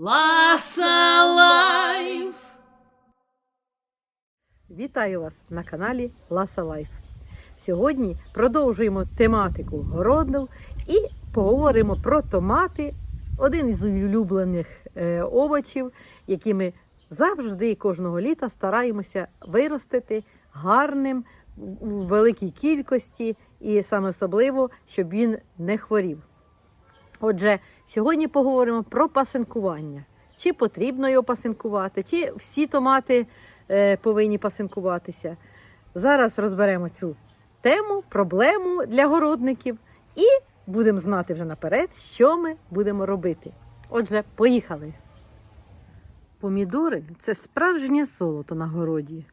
Ласа Лайф. Вітаю вас на каналі Ласа Лайф. Сьогодні продовжуємо тематику городну і поговоримо про томати, один із улюблених е, овочів, які ми завжди кожного літа стараємося виростити гарним в- великій кількості і саме особливо, щоб він не хворів. Отже, сьогодні поговоримо про пасинкування. Чи потрібно його пасинкувати, чи всі томати е, повинні пасинкуватися. Зараз розберемо цю тему, проблему для городників і будемо знати вже наперед, що ми будемо робити. Отже, поїхали. Помідори це справжнє золото на городі.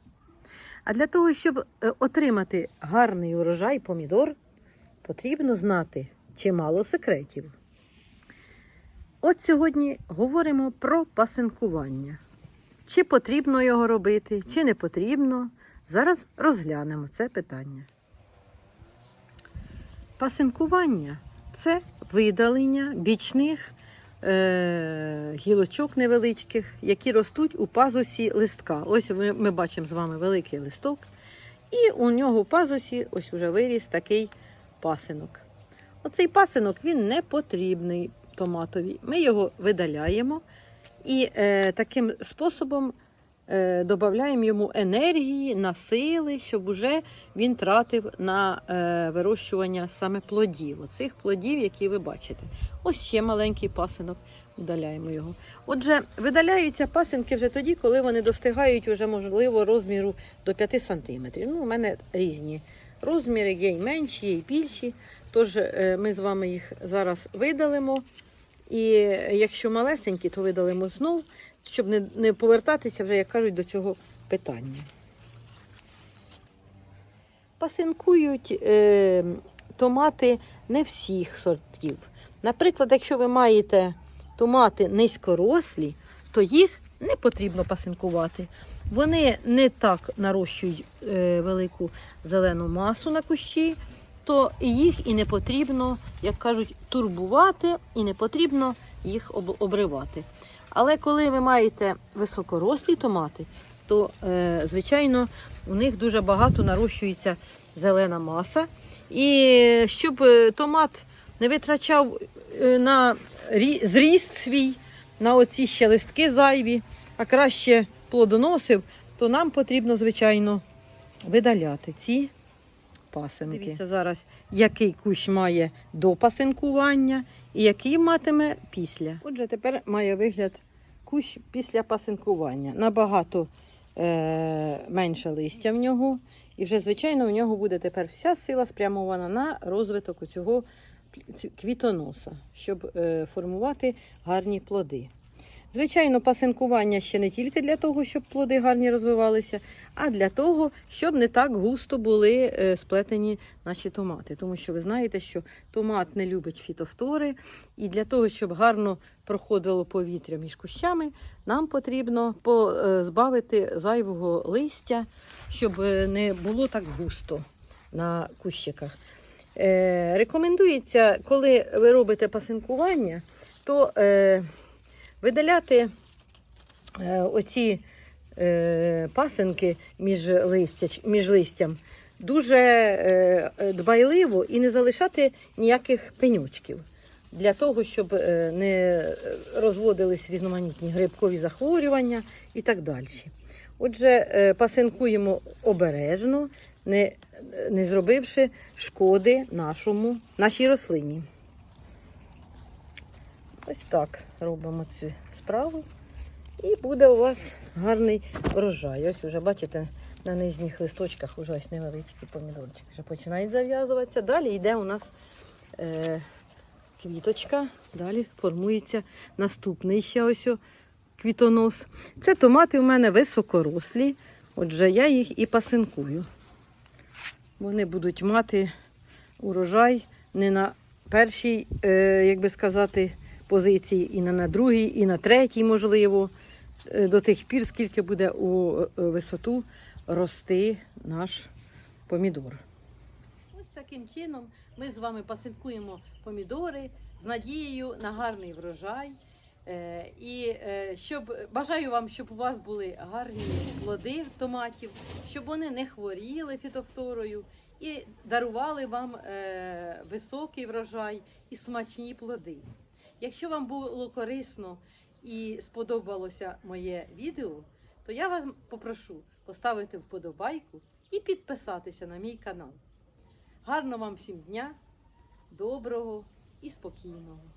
А для того, щоб е, отримати гарний урожай помідор, потрібно знати чимало секретів. От сьогодні говоримо про пасинкування. Чи потрібно його робити, чи не потрібно. Зараз розглянемо це питання. Пасинкування це видалення бічних е- гілочок невеличких, які ростуть у пазусі листка. Ось ми, ми бачимо з вами великий листок, і у нього в пазусі ось уже виріс такий пасинок. Оцей пасинок він не потрібний томатові. Ми його видаляємо і е, таким способом е, додаємо йому енергії, на сили, щоб уже він тратив на е, вирощування саме плодів. Оцих плодів, які ви бачите. Ось ще маленький пасинок. Видаляємо його. Отже, видаляються пасинки вже тоді, коли вони достигають вже, можливо, розміру до 5 см. Ну, у мене різні розміри, є й менші, є й більші. Тож е, ми з вами їх зараз видалимо. І якщо малесенькі, то видалимо знов, щоб не, не повертатися вже, як кажуть, до цього питання. Пасинкують е, томати не всіх сортів. Наприклад, якщо ви маєте томати низькорослі, то їх не потрібно пасинкувати. Вони не так нарощують е, велику зелену масу на кущі, то їх і не потрібно, як кажуть, турбувати, і не потрібно їх обривати. Але коли ви маєте високорослі томати, то, е, звичайно, у них дуже багато нарощується зелена маса. І щоб е, томат не витрачав е, на зріст свій, на оці ще листки зайві, а краще плодоносив, то нам потрібно, звичайно, видаляти ці пасинки. Дивіться зараз, який кущ має до пасинкування і який матиме після. Отже, тепер має вигляд кущ після пасинкування. Набагато е- менше листя в нього. І вже, звичайно, в нього буде тепер вся сила спрямована на розвиток цього квітоноса, щоб е, формувати гарні плоди. Звичайно, пасинкування ще не тільки для того, щоб плоди гарні розвивалися, а для того, щоб не так густо були е, сплетені наші томати. Тому що ви знаєте, що томат не любить фітофтори, і для того, щоб гарно проходило повітря між кущами, нам потрібно позбавити зайвого листя, щоб е, не було так густо на кущиках. Е, рекомендується, коли ви робите пасинкування, то е, видаляти е, оці е, пасинки між, листя, між листям дуже е, дбайливо і не залишати ніяких пенючків. Для того, щоб не розводились різноманітні грибкові захворювання і так далі. Отже, пасинкуємо обережно, не, не зробивши шкоди нашому, нашій рослині. Ось так робимо цю справу. І буде у вас гарний врожай. Ось вже бачите, на нижніх листочках вже ось невеличкі помідорчики вже починають зав'язуватися. Далі йде у нас е, квіточка, далі формується наступний ще ось квітонос. Це томати у мене високорослі, отже, я їх і пасинкую. Вони будуть мати урожай не на першій, е, як би сказати, позиції, і не на другій, і на третій, можливо, е, до тих пір, скільки буде у е, висоту рости наш помідор. Ось таким чином ми з вами пасинкуємо помідори з надією на гарний врожай. Е, І щоб бажаю вам, щоб у вас були гарні плоди томатів, щоб вони не хворіли фітофторою і дарували вам високий врожай і смачні плоди. Якщо вам було корисно і сподобалося моє відео, то я вас попрошу поставити вподобайку і підписатися на мій канал. Гарного вам всім дня, доброго і спокійного!